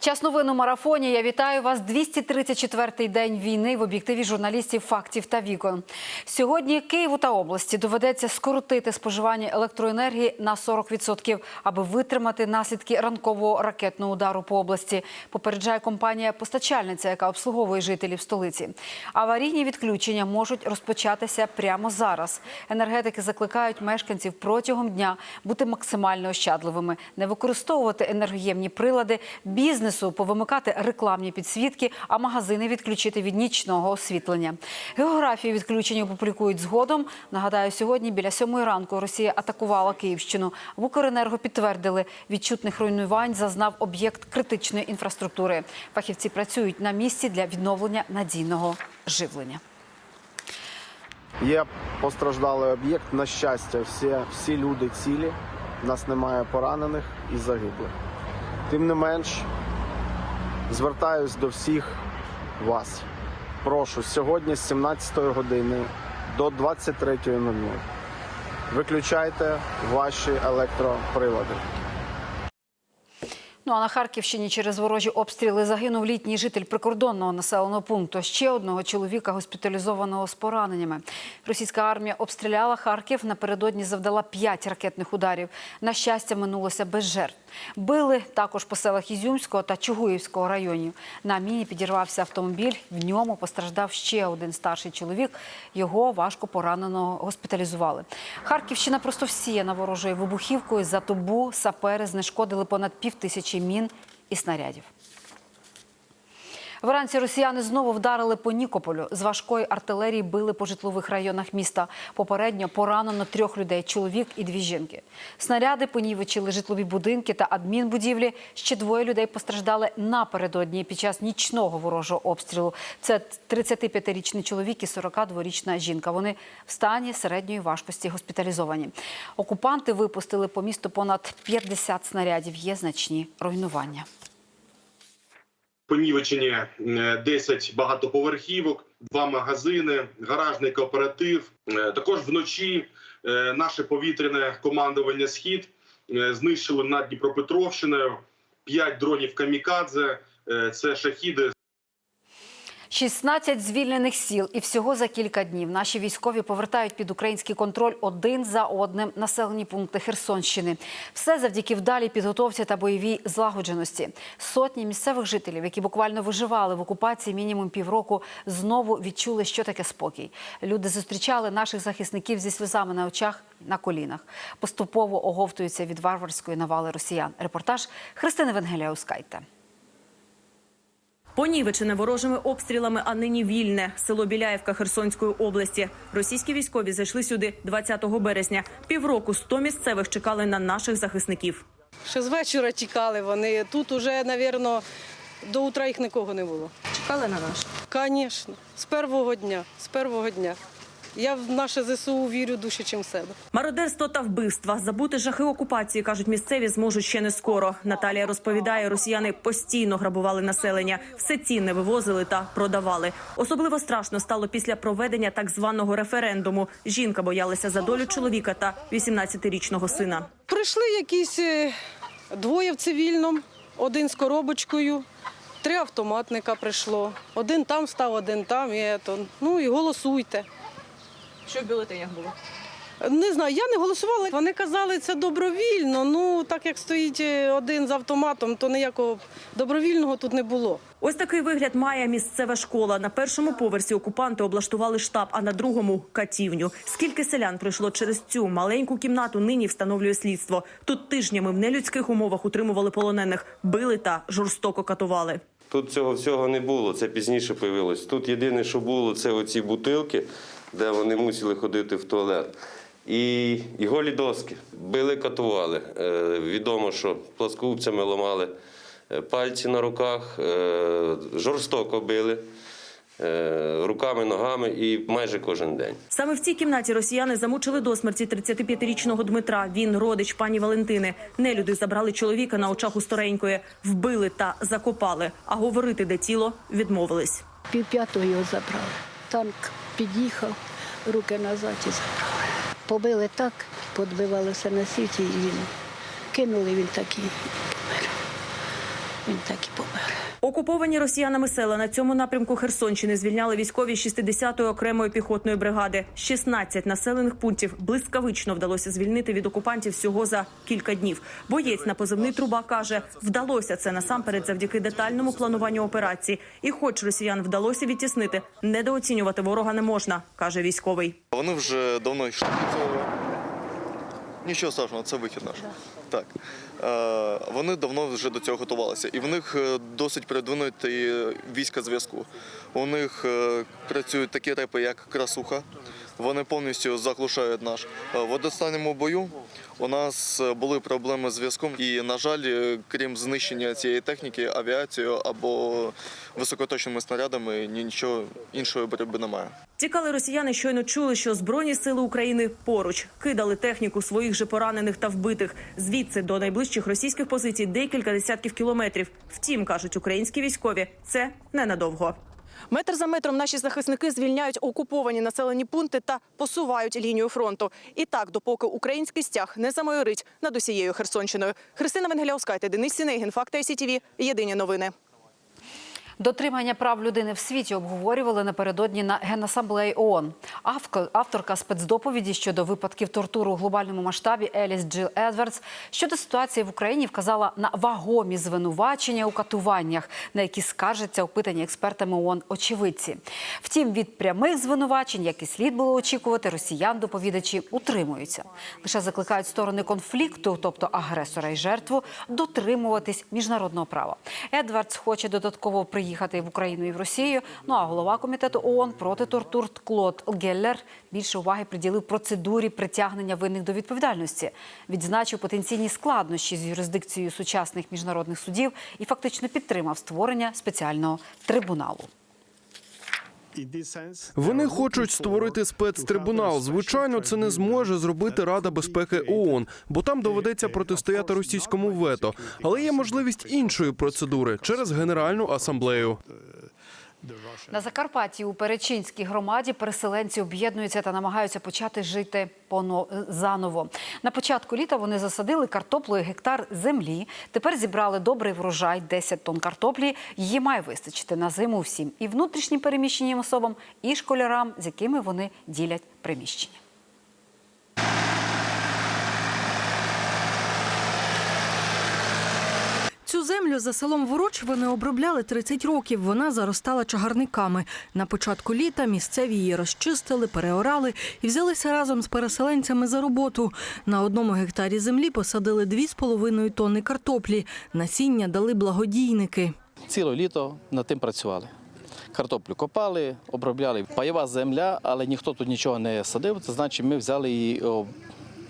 Час новин у марафоні. Я вітаю вас. 234-й день війни в об'єктиві журналістів фактів та вікон. Сьогодні Києву та області доведеться скоротити споживання електроенергії на 40%, аби витримати наслідки ранкового ракетного удару по області. Попереджає компанія-постачальниця, яка обслуговує жителів столиці. Аварійні відключення можуть розпочатися прямо зараз. Енергетики закликають мешканців протягом дня бути максимально ощадливими, не використовувати енергоємні прилади, бізнесу повимикати рекламні підсвітки, а магазини відключити від нічного освітлення. Географію відключення опублікують згодом. Нагадаю, сьогодні біля сьомої ранку Росія атакувала Київщину. В Укренерго підтвердили, відчутних руйнувань зазнав об'єкт критичної інфраструктури. Фахівці працюють на місці для відновлення надійного живлення. Є постраждалий об'єкт. На щастя, всі, всі люди цілі. У нас немає поранених і загиблих. Тим не менш, звертаюсь до всіх вас. Прошу сьогодні з 17 години до 23.00 виключайте ваші електроприлади. Ну а на Харківщині через ворожі обстріли загинув літній житель прикордонного населеного пункту. Ще одного чоловіка госпіталізованого з пораненнями. Російська армія обстріляла Харків. Напередодні завдала п'ять ракетних ударів. На щастя, минулося без жертв. Били також по селах Ізюмського та Чугуївського районів. На міні підірвався автомобіль. В ньому постраждав ще один старший чоловік. Його важко пораненого госпіталізували. Харківщина просто всіяна ворожою вибухівкою. За добу сапери знешкодили понад пів тисячі мін і снарядів. Вранці росіяни знову вдарили по Нікополю. З важкої артилерії били по житлових районах міста. Попередньо поранено трьох людей: чоловік і дві жінки. Снаряди понівечили житлові будинки та адмінбудівлі. Ще двоє людей постраждали напередодні під час нічного ворожого обстрілу. Це 35-річний чоловік і 42-річна жінка. Вони в стані середньої важкості госпіталізовані. Окупанти випустили по місту понад 50 снарядів. Є значні руйнування. Понівечені е, 10 багатоповерхівок, два магазини, гаражний кооператив. Е, Також вночі е, наше повітряне командування Схід знищили над Дніпропетровщиною 5 дронів камікадзе. Е, Це шахіди 16 звільнених сіл, і всього за кілька днів наші військові повертають під український контроль один за одним населені пункти Херсонщини. Все завдяки вдалій підготовці та бойовій злагодженості. Сотні місцевих жителів, які буквально виживали в окупації мінімум півроку, знову відчули, що таке спокій. Люди зустрічали наших захисників зі сльозами на очах на колінах. Поступово оговтуються від варварської навали росіян. Репортаж Христини Венгеляускайте. Понівечене ворожими обстрілами, а нині вільне село Біляєвка Херсонської області. Російські військові зайшли сюди 20 березня. Півроку 100 місцевих чекали на наших захисників. Ще з вечора тікали вони. Тут уже, мабуть, до утра їх нікого не було. Чекали на нас? Звісно, з першого дня. З першого дня. Я в наше ЗСУ вірю дужче, ніж в себе. Мародерство та вбивства, забути жахи окупації, кажуть місцеві, зможуть ще не скоро. Наталія розповідає, росіяни постійно грабували населення, все цінне вивозили та продавали. Особливо страшно стало після проведення так званого референдуму. Жінка боялася за долю чоловіка та 18-річного сина. Прийшли якісь е, двоє в цивільному, один з коробочкою, три автоматника прийшло. Один там став, один там. І, ето. ну і голосуйте. Що в бюлетенях було? Не знаю, я не голосувала. Вони казали, це добровільно. Ну так як стоїть е, один з автоматом, то ніякого добровільного тут не було. Ось такий вигляд має місцева школа. На першому поверсі окупанти облаштували штаб, а на другому катівню. Скільки селян пройшло через цю маленьку кімнату, нині встановлює слідство. Тут тижнями в нелюдських умовах утримували полонених, били та жорстоко катували. Тут цього всього не було, це пізніше появилось. Тут єдине, що було, це оці бутилки, де вони мусили ходити в туалет. І, і голі доски. Били, катували. Е, відомо, що пласкупцями ламали е, пальці на руках, е, жорстоко били. е, Руками, ногами і майже кожен день. Саме в цій кімнаті росіяни замучили до смерті 35-річного Дмитра. Він родич пані Валентини. Нелюди забрали чоловіка на очах у старенької, вбили та закопали. А говорити, де тіло, відмовились. Пів п'ятого його забрали. Танк під'їхав, руки назад і забрали. Побили так, подбивалося на сіті і він кинули він так і помер. він так і помер. Окуповані росіянами села на цьому напрямку Херсонщини звільняли військові 60-ї окремої піхотної бригади. 16 населених пунктів блискавично вдалося звільнити від окупантів всього за кілька днів. Боєць на позивний труба каже, вдалося це насамперед завдяки детальному плануванню операції. І, хоч росіян вдалося відтіснити, недооцінювати ворога не можна, каже військовий. Вони вже давно йшли до цього. Нічого страшного, це вихід наш. Так. Е, вони давно вже до цього готувалися. І в них е, досить передвинуті війська зв'язку. У них е, працюють такі репи, як красуха. Вони повністю заглушають наш. Е, В останньому бою у нас е, були проблеми з зв'язком. І, на жаль, е, крім знищення цієї техніки, авіацією або високоточними снарядами, нічого іншої боротьби немає. Тікали росіяни щойно чули, що збройні сили України поруч кидали техніку своїх же поранених та вбитих. Звідси до найближчих російських позицій декілька десятків кілометрів. Втім, кажуть українські військові, це ненадовго. Метр за метром наші захисники звільняють окуповані населені пункти та посувають лінію фронту. І так, допоки український стяг не замайорить над усією Херсонщиною. Христина Венгеляускайте, Денис Сінегін, Факти СІТВ. Єдині новини. Дотримання прав людини в світі обговорювали напередодні на Генасамблеї ООН. Авторка спецдоповіді щодо випадків тортури у глобальному масштабі Еліс Джил Едвардс щодо ситуації в Україні вказала на вагомі звинувачення у катуваннях, на які скаржаться опитані експертами ООН очевидці. Втім, від прямих звинувачень, як і слід було очікувати, росіян доповідачі утримуються. Лише закликають сторони конфлікту, тобто агресора і жертву, дотримуватись міжнародного права. Едвардс хоче додатково приїхати в Україну і в Росію. Ну а голова комітету ООН проти тортур Клод Геллер більше уваги приділив процедурі притягнення винних до відповідальності. Відзначив потенційні складнощі з юрисдикцією сучасних міжнародних судів і фактично підтримав створення спеціального трибуналу. Вони хочуть створити спецтрибунал. Звичайно, це не зможе зробити Рада безпеки ООН, бо там доведеться протистояти російському вето. Але є можливість іншої процедури через Генеральну асамблею. На Закарпатті у Перечинській громаді переселенці об'єднуються та намагаються почати жити поно- заново. На початку літа вони засадили картоплею гектар землі. Тепер зібрали добрий врожай 10 тонн картоплі. Її має вистачити на зиму всім і внутрішнім переміщеним особам, і школярам, з якими вони ділять приміщення. Цю землю за селом Вороч вони обробляли 30 років. Вона заростала чагарниками. На початку літа місцеві її розчистили, переорали і взялися разом з переселенцями за роботу. На одному гектарі землі посадили 2,5 тонни картоплі. Насіння дали благодійники. Ціле літо над тим працювали. Картоплю копали, обробляли. Пайова земля, але ніхто тут нічого не садив. Це значить, ми взяли її,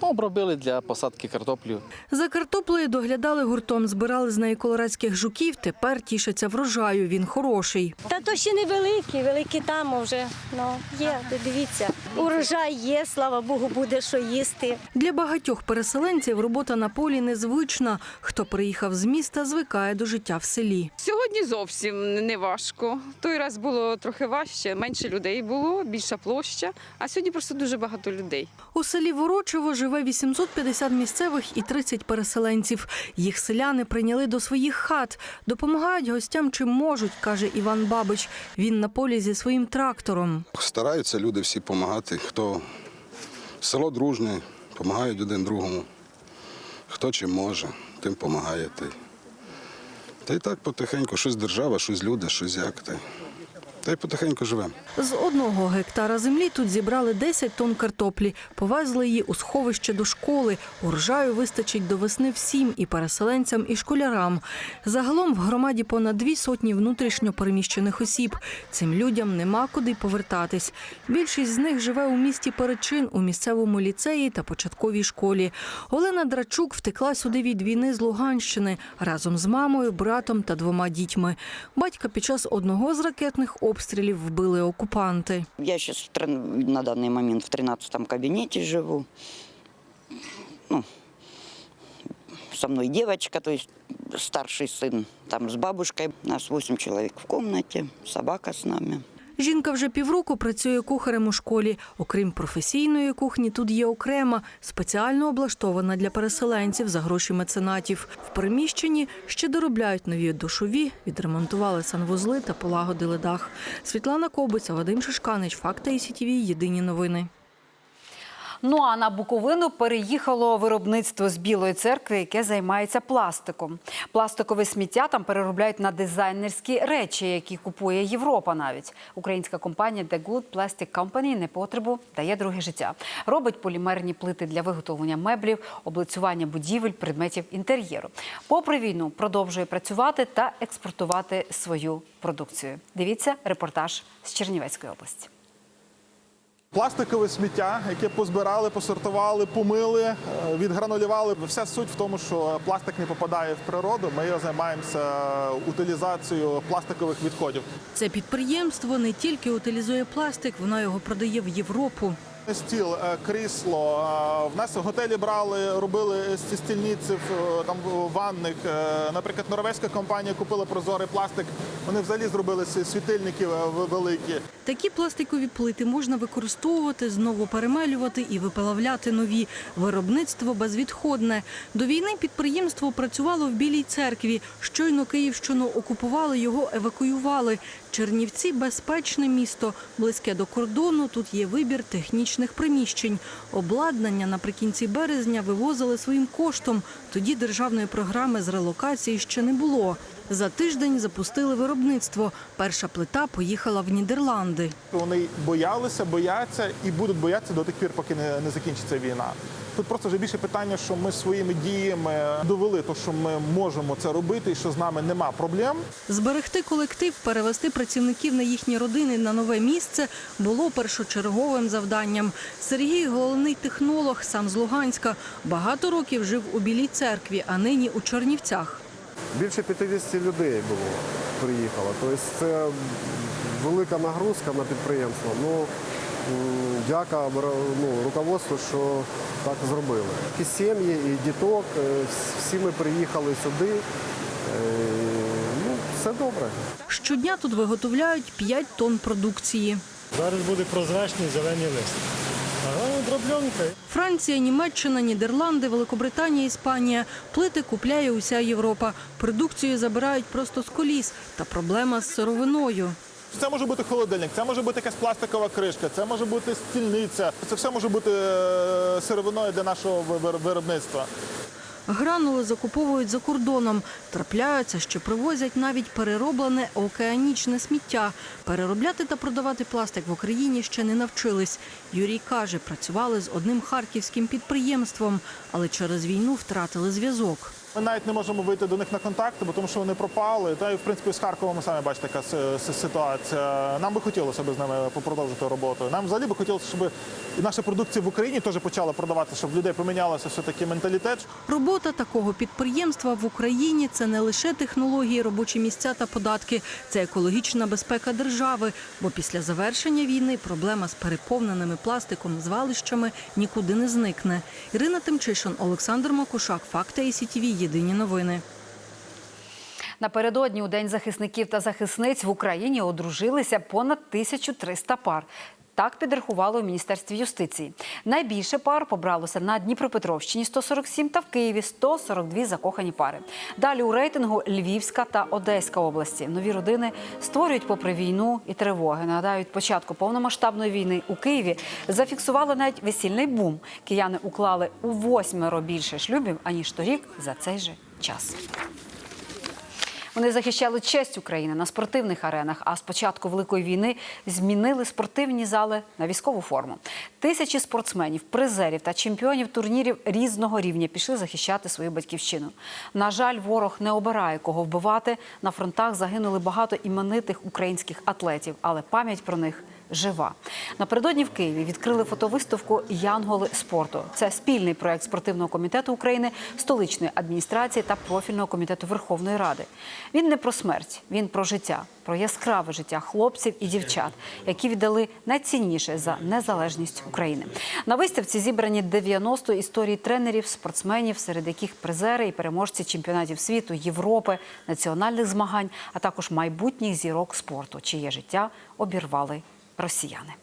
обробили для посадки картоплі. За картоплею доглядали гуртом, збирали з неї колорадських жуків. Тепер тішаться врожаю. Він хороший. Та то ще не великі, великі там вже. Ну, є, дивіться. Урожай є, слава Богу, буде що їсти. Для багатьох переселенців робота на полі незвична. Хто приїхав з міста, звикає до життя в селі. Сьогодні зовсім не важко. Той раз було трохи важче, менше людей було, більша площа. А сьогодні просто дуже багато людей. У селі Ворочево живе 850 місцевих і 30 переселенців. Їх селяни прийняли до своїх хат. Допомагають гостям чим можуть, каже Іван Бабич. Він на полі зі своїм трактором. Стараються люди всі допомагати. Хто село дружне, допомагають один другому. Хто чим може, тим допомагає. Та й, та й так потихеньку, щось держава, щось люди, щось як. Й, та й потихеньку живемо. З одного гектара землі тут зібрали 10 тонн картоплі. Повезли її у сховище до школи. Урожаю вистачить до весни всім і переселенцям, і школярам. Загалом в громаді понад дві сотні внутрішньо переміщених осіб. Цим людям нема куди повертатись. Більшість з них живе у місті Перечин, у місцевому ліцеї та початковій школі. Олена Драчук втекла сюди від війни з Луганщини разом з мамою, братом та двома дітьми. Батька під час одного з ракетних обстрілів вбили окупанти. Я сейчас на данный момент в 13 кабинете живу. Ну, со мной девочка, то есть старший сын там с бабушкой. Нас 8 человек в комнате, собака с нами. Жінка вже півроку працює кухарем у школі. Окрім професійної кухні, тут є окрема, спеціально облаштована для переселенців за гроші меценатів. В приміщенні ще доробляють нові душові, відремонтували санвузли та полагодили дах. Світлана Кобиця, Вадим Шишканич, Факти і СІТІВІ. Єдині новини. Ну а на Буковину переїхало виробництво з Білої церкви, яке займається пластиком. Пластикове сміття там переробляють на дизайнерські речі, які купує Європа. Навіть українська компанія The Good Plastic Company непотребу дає друге життя. Робить полімерні плити для виготовлення меблів, облицювання будівель, предметів інтер'єру. Попри війну продовжує працювати та експортувати свою продукцію. Дивіться репортаж з Чернівецької області. Пластикове сміття, яке позбирали, посортували, помили, е, відгранулювали. Вся суть в тому, що пластик не попадає в природу. Ми займаємося утилізацією пластикових відходів. Це підприємство не тільки утилізує пластик, воно його продає в Європу. Стіл, е, крісло. е, В нас в готелі брали, робили ці стільниці е, там в ванних. Е, Наприклад, норвезька компанія купила прозорий пластик. Вони взагалі зробили світильники е, великі. Такі пластикові плити можна використовувати, знову перемелювати і виплавляти нові. Виробництво безвідходне. До війни підприємство працювало в Білій церкві. Щойно Київщину окупували, його евакуювали. Чернівці безпечне місто, близьке до кордону. Тут є вибір технічних приміщень. Обладнання наприкінці березня вивозили своїм коштом. Тоді державної програми з релокації ще не було. За тиждень запустили виробництво. Перша плита поїхала в Нідерланди. Вони боялися, бояться і будуть боятися до тих пір, поки не, не закінчиться війна. Тут просто вже більше питання, що ми своїми діями довели, то, що ми можемо це робити, і що з нами нема проблем. Зберегти колектив, перевести працівників на їхні родини на нове місце було першочерговим завданням. Сергій головний технолог, сам з Луганська. Багато років жив у Білій церкві, а нині у Чернівцях. Більше 50 людей було, приїхало. Тобто це велика нагрузка на підприємство. Ну, дяка ну, руководству, що так зробили. І сім'ї, і діток, е, всі ми приїхали сюди. Е, Ну, все добре. Щодня тут виготовляють 5 тонн продукції. Зараз буде прозрачний зелений лист. Дроблянка. Франція, Німеччина, Нідерланди, Великобританія, Іспанія. Плити купляє уся Європа. Продукцію забирають просто з коліс. Та проблема з сировиною. Це може бути холодильник, це може бути якась пластикова кришка, це може бути стільниця. Це все може бути е, сировиною для нашого виробництва. Гранули закуповують за кордоном. Трапляються, що привозять навіть перероблене океанічне сміття. Переробляти та продавати пластик в Україні ще не навчились. Юрій каже, працювали з одним харківським підприємством, але через війну втратили зв'язок. Ми навіть не можемо вийти до них на контакти, бо тому що вони пропали. Та і в принципі з Харковом ми самі бачите, яка си- си- ситуація. Нам би хотілося б з ними продовжити роботу. Нам взагалі би хотілося, щоб і наша продукція в Україні теж почала продаватися, щоб людей помінялося все таки менталітет. Робота такого підприємства в Україні це не лише технології, робочі місця та податки, це екологічна безпека держави. Бо після завершення війни проблема з переповненими пластиком звалищами нікуди не зникне. Ірина Тимчишин, Олександр Макушак, Факти ІСІТІВІ. Єдині новини. Напередодні у День захисників та захисниць в Україні одружилися понад 1300 пар. Так підрахували у Міністерстві юстиції. Найбільше пар побралося на Дніпропетровщині 147 та в Києві 142 закохані пари. Далі у рейтингу Львівська та Одеська області. Нові родини створюють попри війну і тривоги. Нагадаю, від початку повномасштабної війни у Києві зафіксували навіть весільний бум. Кияни уклали у восьмеро більше шлюбів аніж торік за цей же час. Вони захищали честь України на спортивних аренах. А з початку великої війни змінили спортивні зали на військову форму. Тисячі спортсменів, призерів та чемпіонів турнірів різного рівня пішли захищати свою батьківщину. На жаль, ворог не обирає кого вбивати. На фронтах загинули багато іменитих українських атлетів, але пам'ять про них жива. Напередодні в Києві відкрили фотовиставку Янголи спорту. Це спільний проект спортивного комітету України, столичної адміністрації та профільного комітету Верховної Ради. Він не про смерть, він про життя, про яскраве життя хлопців і дівчат, які віддали найцінніше за незалежність України. На виставці зібрані 90 історій тренерів, спортсменів, серед яких призери і переможці чемпіонатів світу, Європи, національних змагань, а також майбутніх зірок спорту, чиє життя обірвали росіяни.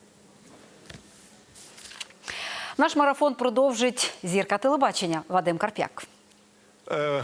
Наш марафон продовжить зірка телебачення Вадим Карп'як. Е,